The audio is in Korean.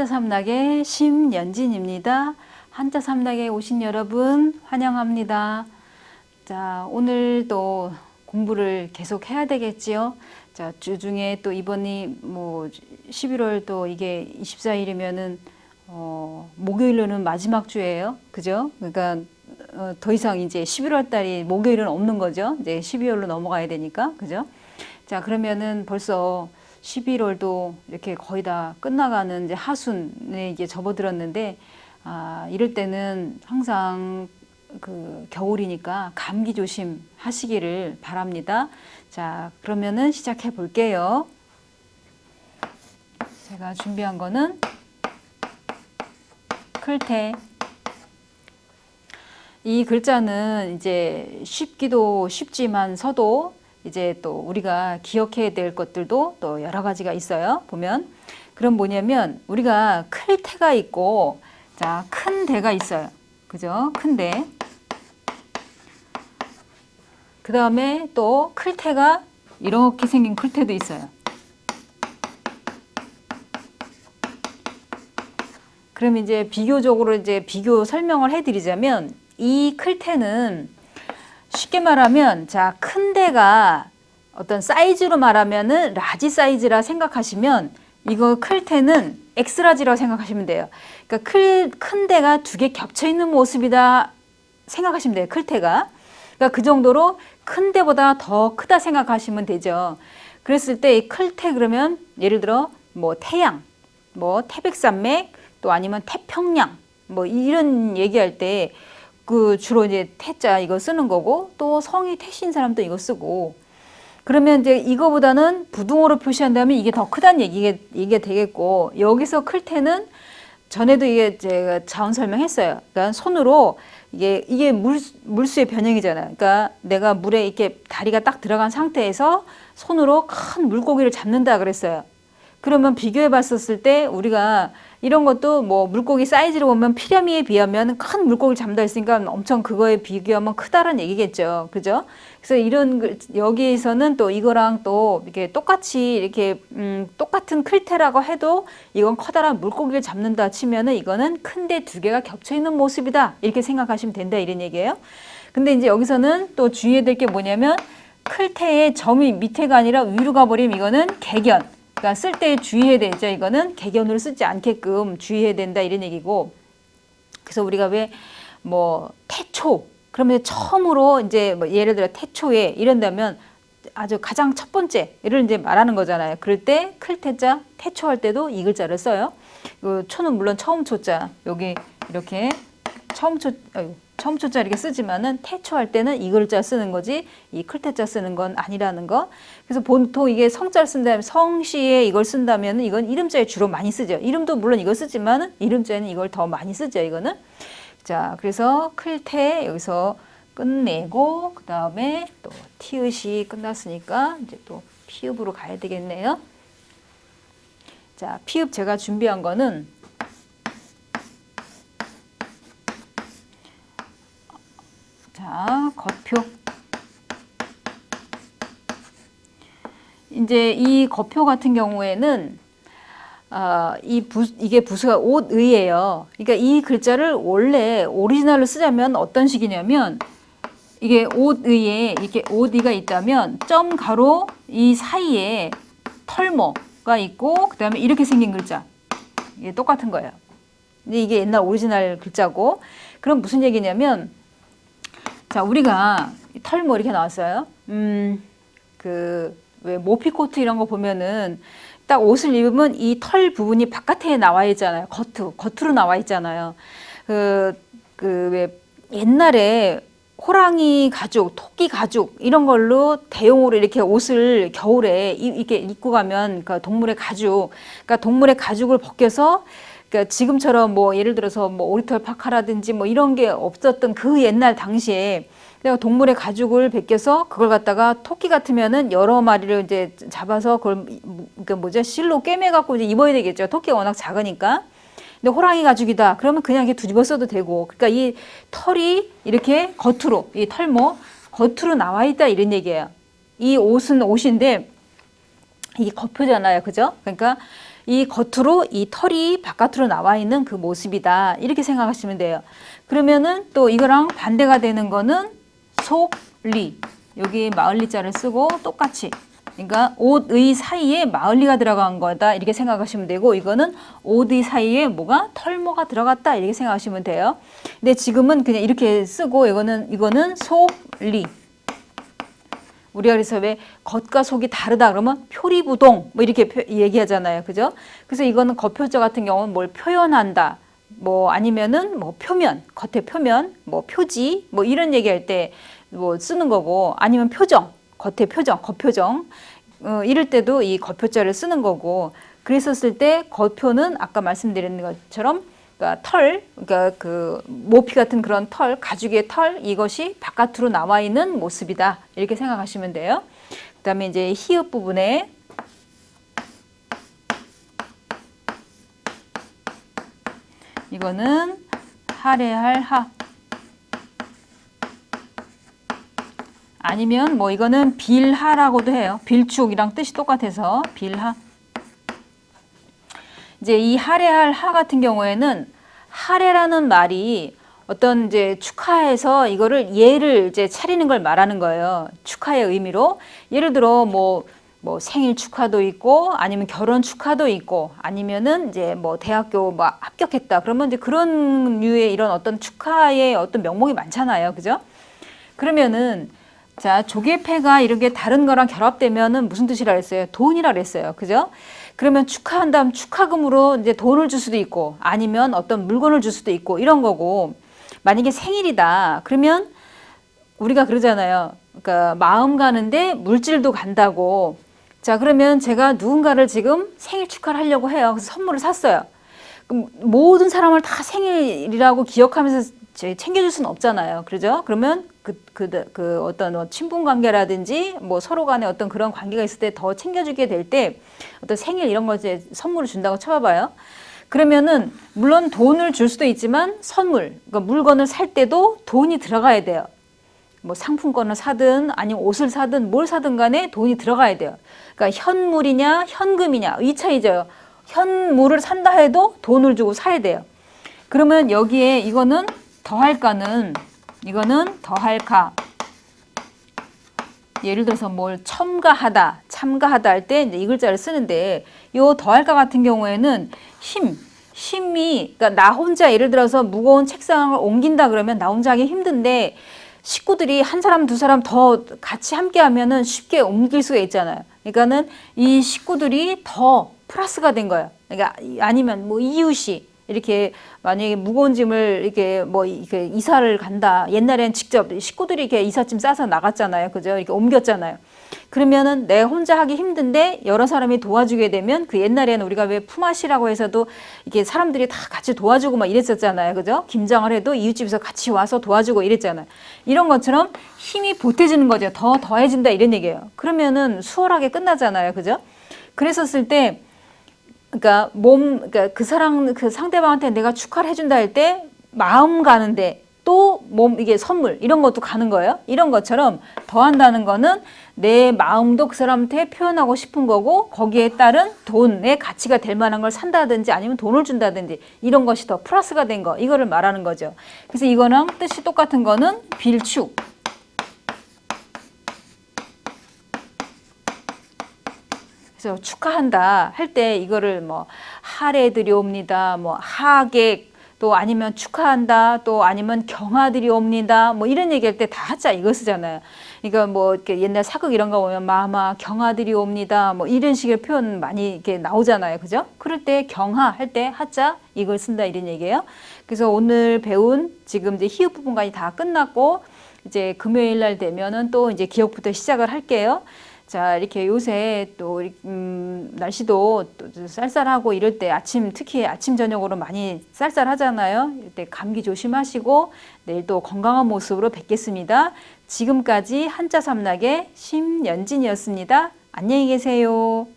한자 삼락의 심연진입니다. 한자 삼락에 오신 여러분 환영합니다. 자, 오늘도 공부를 계속 해야 되겠지요. 자, 주중에 또 이번이 뭐 11월 또 이게 24일이면은 어, 목요일로는 마지막 주예요. 그죠? 그러니까 어, 더 이상 이제 11월 달이 목요일은 없는 거죠. 이제 12월로 넘어가야 되니까. 그죠? 자, 그러면은 벌써 11월도 이렇게 거의 다 끝나가는 이제 하순에 이제 접어들었는데 아, 이럴 때는 항상 그 겨울이니까 감기 조심 하시기를 바랍니다. 자, 그러면은 시작해 볼게요. 제가 준비한 거는 클테. 이 글자는 이제 쉽기도 쉽지만 서도 이제 또 우리가 기억해야 될 것들도 또 여러 가지가 있어요. 보면 그럼 뭐냐면 우리가 클 태가 있고 자, 큰 대가 있어요. 그죠? 큰 대. 그 다음에 또 클테가 이렇게 생긴 클테도 있어요. 그럼 이제 비교적으로 이제 비교 설명을 해드리자면 이 클테는 쉽게 말하면 자 큰 데가 어떤 사이즈로 말하면은 라지 사이즈라 생각하시면 이거 클 테는 엑스라지라고 생각하시면 돼요. 그러니까 클, 큰 데가 두 개 겹쳐 있는 모습이다 생각하시면 돼요. 클 테가. 그러니까 그 정도로 큰 데보다 더 크다 생각하시면 되죠. 그랬을 때 이 클 테 그러면 예를 들어 뭐 태양, 뭐 태백산맥, 또 아니면 태평양, 뭐 이런 얘기할 때 그 주로 이제 태자 이거 쓰는 거고 또 성이 태신 사람도 이거 쓰고 그러면 이제 이거보다는 부등호로 표시한다면 이게 더 크다는 얘기가 이게 되겠고 여기서 클 때는 전에도 이게 제가 자원 설명했어요. 그러니까 손으로 이게 이게 물 물수의 변형이잖아요. 그러니까 내가 물에 이렇게 다리가 딱 들어간 상태에서 손으로 큰 물고기를 잡는다 그랬어요. 그러면 비교해 봤었을 때 우리가 이런 것도 뭐 물고기 사이즈로 보면 피라미에 비하면 큰 물고기를 잡는다 했으니까 엄청 그거에 비교하면 크다는 얘기겠죠. 그죠? 그래서 이런 글- 여기에서는 또 이거랑 또 이렇게 똑같이 이렇게 음, 똑같은 클테라고 해도 이건 커다란 물고기를 잡는다 치면은 이거는 큰데 두 개가 겹쳐 있는 모습이다. 이렇게 생각하시면 된다 이런 얘기예요. 근데 이제 여기서는 또 주의해야 될 게 뭐냐면 클테의 점이 밑에가 아니라 위로 가버리면 이거는 개견. 그러니까 쓸 때 주의해야 되죠. 이거는 개견으로 쓰지 않게끔 주의해야 된다 이런 얘기고. 그래서 우리가 왜 뭐 태초 그러면 처음으로 이제 뭐 예를 들어 태초에 이런다면 아주 가장 첫 번째를 이제 말하는 거잖아요. 그럴 때 클태자 태초할 때도 이 글자를 써요. 그 초는 물론 처음 초자 여기 이렇게 처음 초 아이고, 처음 초자 이렇게 쓰지만은 태초할 때는 이 글자 쓰는 거지 이 클태자 쓰는 건 아니라는 거. 그래서 보통 이게 성자를 쓴다면 성시에 이걸 쓴다면 이건 이름자에 주로 많이 쓰죠. 이름도 물론 이걸 쓰지만은 이름자에는 이걸 더 많이 쓰죠. 이거는 자 그래서 클태 여기서 끝내고 그 다음에 또 티읕이 끝났으니까 이제 또 피읍으로 가야 되겠네요. 자 피읍 제가 준비한 거는 자, 겉표. 이제 이 겉표 같은 경우에는 아, 이 부, 이게 부수가 옷의예요. 그러니까 이 글자를 원래 오리지널로 쓰자면 어떤 식이냐면 이게 옷의에 이렇게 옷이가 있다면 점 가로 이 사이에 털모가 있고 그 다음에 이렇게 생긴 글자 이게 똑같은 거예요. 이게 옛날 오리지널 글자고 그럼 무슨 얘기냐면 자, 우리가 털모 이렇게 나왔어요. 음, 그, 왜, 모피 코트 이런 거 보면은 딱 옷을 입으면 이 털 부분이 바깥에 나와 있잖아요. 겉으로, 겉으로 나와 있잖아요. 그, 그, 왜, 옛날에 호랑이 가죽, 토끼 가죽, 이런 걸로 대용으로 이렇게 옷을 겨울에 이- 이렇게 입고 가면 그 동물의 가죽, 그러니까 동물의 가죽을 벗겨서 그러니까 지금처럼 뭐 예를 들어서 뭐 오리털 파카라든지 뭐 이런 게 없었던 그 옛날 당시에 내가 동물의 가죽을 벗겨서 그걸 갖다가 토끼 같으면은 여러 마리를 이제 잡아서 그걸 그 뭐죠 실로 꿰매 갖고 이제 입어야 되겠죠. 토끼가 워낙 작으니까. 근데 호랑이 가죽이다. 그러면 그냥 이렇게 뒤집어 써도 되고. 그러니까 이 털이 이렇게 겉으로 이 털모 겉으로 나와 있다 이런 얘기예요. 이 옷은 옷인데 이게 겉표잖아요. 그죠? 그러니까 이 겉으로 이 털이 바깥으로 나와 있는 그 모습이다. 이렇게 생각하시면 돼요. 그러면은 또 이거랑 반대가 되는 거는 속리. 여기 마을리 자를 쓰고 똑같이 그러니까 옷의 사이에 마을리가 들어간 거다 이렇게 생각하시면 되고 이거는 옷의 사이에 뭐가 털모가 들어갔다 이렇게 생각하시면 돼요. 근데 지금은 그냥 이렇게 쓰고 이거는 이거는 속리. 우리가 그래서 왜 겉과 속이 다르다 그러면 표리부동 뭐 이렇게 표- 얘기하잖아요. 그죠? 그래서 이거는 겉표자 같은 경우는 뭘 표현한다. 뭐 아니면은 뭐 표면, 겉의 표면, 뭐 표지, 뭐 이런 얘기할 때 뭐 쓰는 거고 아니면 표정, 겉의 표정, 겉표정 어, 이럴 때도 이 겉표자를 쓰는 거고 그랬었을 때 겉표는 아까 말씀드린 것처럼 그러니까 털, 그러니까 그 모피 같은 그런 털, 가죽의 털 이것이 바깥으로 나와 있는 모습이다 이렇게 생각하시면 돼요. 그다음에 이제 히읗 부분에 이거는 할애할 하 아니면 뭐 이거는 빌하라고도 해요. 빌축이랑 뜻이 똑같아서 빌하. 이제 이 할애할 하 같은 경우에는 할애라는 말이 어떤 이제 축하해서 이거를 예를 이제 차리는 걸 말하는 거예요. 축하의 의미로 예를 들어 뭐 뭐 생일 축하도 있고 아니면 결혼 축하도 있고 아니면은 이제 뭐 대학교 뭐 합격했다 그러면 이제 그런 류의 이런 어떤 축하의 어떤 명목이 많잖아요. 그죠? 그러면은 자, 조개패가 이렇게 다른 거랑 결합되면은 무슨 뜻이라 그랬어요? 돈이라 그랬어요. 그죠? 그러면 축하한 다음 축하금으로 이제 돈을 줄 수도 있고 아니면 어떤 물건을 줄 수도 있고 이런 거고 만약에 생일이다. 그러면 우리가 그러잖아요. 그러니까 마음 가는데 물질도 간다고. 자, 그러면 제가 누군가를 지금 생일 축하를 하려고 해요. 그래서 선물을 샀어요. 모든 사람을 다 생일이라고 기억하면서 제- 챙겨줄 수는 없잖아요. 그러죠? 그러면 그, 그, 그 어떤 뭐 친분 관계라든지 뭐 서로 간에 어떤 그런 관계가 있을 때 더 챙겨주게 될 때 어떤 생일 이런 거 이제 선물을 준다고 쳐봐봐요. 그러면은 물론 돈을 줄 수도 있지만 선물, 그러니까 물건을 살 때도 돈이 들어가야 돼요. 뭐 상품권을 사든 아니면 옷을 사든 뭘 사든 간에 돈이 들어가야 돼요. 그러니까 현물이냐 현금이냐 이 차이죠. 현물을 산다 해도 돈을 주고 사야 돼요. 그러면 여기에 이거는 더할까는 이거는 더할까 예를 들어서 뭘 첨가하다, 참가하다 할 때 이 글자를 쓰는데 요 더할까 같은 경우에는 힘, 힘이 그러니까 나 혼자 예를 들어서 무거운 책상을 옮긴다 그러면 나 혼자 하기 힘든데 식구들이 한 사람 두 사람 더 같이 함께 하면은 쉽게 옮길 수가 있잖아요. 그러니까는 이 식구들이 더 플러스가 된 거예요. 그러니까 아니면 뭐 이웃이 이렇게 만약에 무거운 짐을 이렇게 뭐 이렇게 이사를 간다. 옛날엔 직접 식구들이 이렇게 이삿짐 싸서 나갔잖아요. 그죠? 이렇게 옮겼잖아요. 그러면은 내 혼자 하기 힘든데 여러 사람이 도와주게 되면 그 옛날에는 우리가 왜 품앗이라고 해서도 이게 사람들이 다 같이 도와주고 막 이랬었잖아요. 그죠? 김장을 해도 이웃집에서 같이 와서 도와주고 이랬잖아요. 이런 것처럼 힘이 보태지는 거죠. 더 더해진다 이런 얘기예요. 그러면은 수월하게 끝나잖아요. 그죠? 그랬었을 때 그러니까 몸, 그러니까 그 사람, 그 상대방한테 내가 축하를 해준다 할 때 마음 가는데 또 몸, 이게 선물, 이런 것도 가는 거예요. 이런 것처럼 더한다는 거는 내 마음도 그 사람한테 표현하고 싶은 거고 거기에 따른 돈의 가치가 될 만한 걸 산다든지 아니면 돈을 준다든지 이런 것이 더 플러스가 된 거, 이거를 말하는 거죠. 그래서 이거랑 뜻이 똑같은 거는 빌축. 그래서 축하한다 할 때 이거를 뭐 하례드리옵니다, 뭐 하객 또 아니면 축하한다 또 아니면 경하드리옵니다 뭐 이런 얘기할 때 다 하자 이거 쓰잖아요. 그러니까 뭐 이렇게 옛날 사극 이런 거 보면 마마 경하드리옵니다 뭐 이런 식의 표현 많이 이렇게 나오잖아요, 그죠? 그럴 때 경하 할 때 하자 이걸 쓴다 이런 얘기예요. 그래서 오늘 배운 지금 이제 히읗 부분까지 다 끝났고 이제 금요일 날 되면은 또 이제 기억부터 시작을 할게요. 자, 이렇게 요새 또, 음, 날씨도 또 쌀쌀하고 이럴 때 아침, 특히 아침, 저녁으로 많이 쌀쌀하잖아요. 이럴 때 감기 조심하시고 내일 또 건강한 모습으로 뵙겠습니다. 지금까지 한자 삼락의 심연진이었습니다. 안녕히 계세요.